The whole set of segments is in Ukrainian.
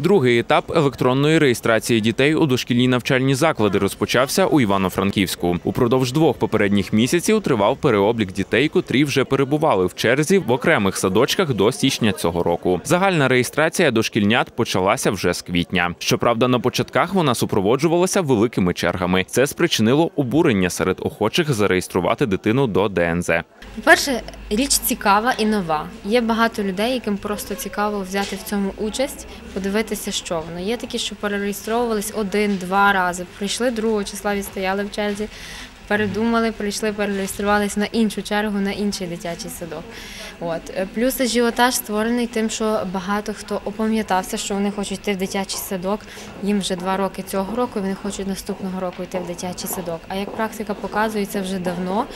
Другий етап електронної реєстрації дітей у дошкільні навчальні заклади розпочався у Івано-Франківську. Упродовж двох попередніх місяців тривав переоблік дітей, котрі вже перебували в черзі в окремих садочках до січня цього року. Загальна реєстрація дошкільнят почалася вже з квітня. Щоправда, на початках вона супроводжувалася великими чергами. Це спричинило обурення серед охочих зареєструвати дитину до ДНЗ. По-перше, річ цікава і нова. Є багато людей, яким просто цікаво взяти в цьому участь, подивитися, що воно. Є такі, що перереєстровувались один-два рази. Прийшли другого числа, відстояли в черзі, передумали, прийшли, перереєструвались на іншу чергу, на інший дитячий садок. От. Плюс ажіотаж створений тим, що багато хто опам'ятався, що вони хочуть йти в дитячий садок. Їм вже два роки цього року, і вони хочуть наступного року йти в дитячий садок. А як практика показує, це вже давно.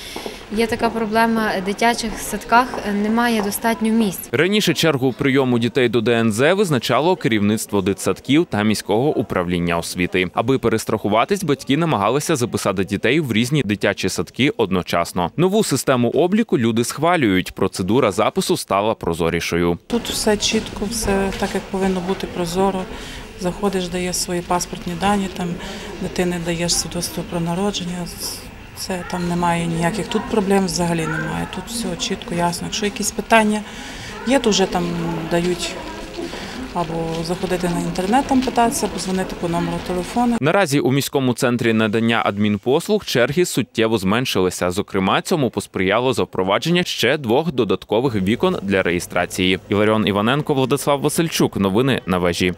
Є така проблема в дитячих садках немає достатньо місць. Раніше чергу прийому дітей до ДНЗ визначало керівництво дитсадків та міського управління освіти. Аби перестрахуватись, батьки намагалися записати дітей в різні дитячі садки одночасно. Нову систему обліку люди схвалюють. Процедура запису стала прозорішою. Тут все чітко, все так, як повинно бути прозоро. Заходиш, даєш свої паспортні дані, там дитини даєш свідоцтво про народження. Це там немає ніяких тут проблем взагалі немає. Тут все чітко, ясно. Якщо якісь питання є, то вже там дають або заходити на інтернет, там питатися, позвонити по номеру телефону. Наразі у міському центрі надання адмінпослуг черги суттєво зменшилися. Зокрема, цьому посприяло запровадження ще двох додаткових вікон для реєстрації. Іларіон Іваненко, Владислав Васильчук. Новини на вежі.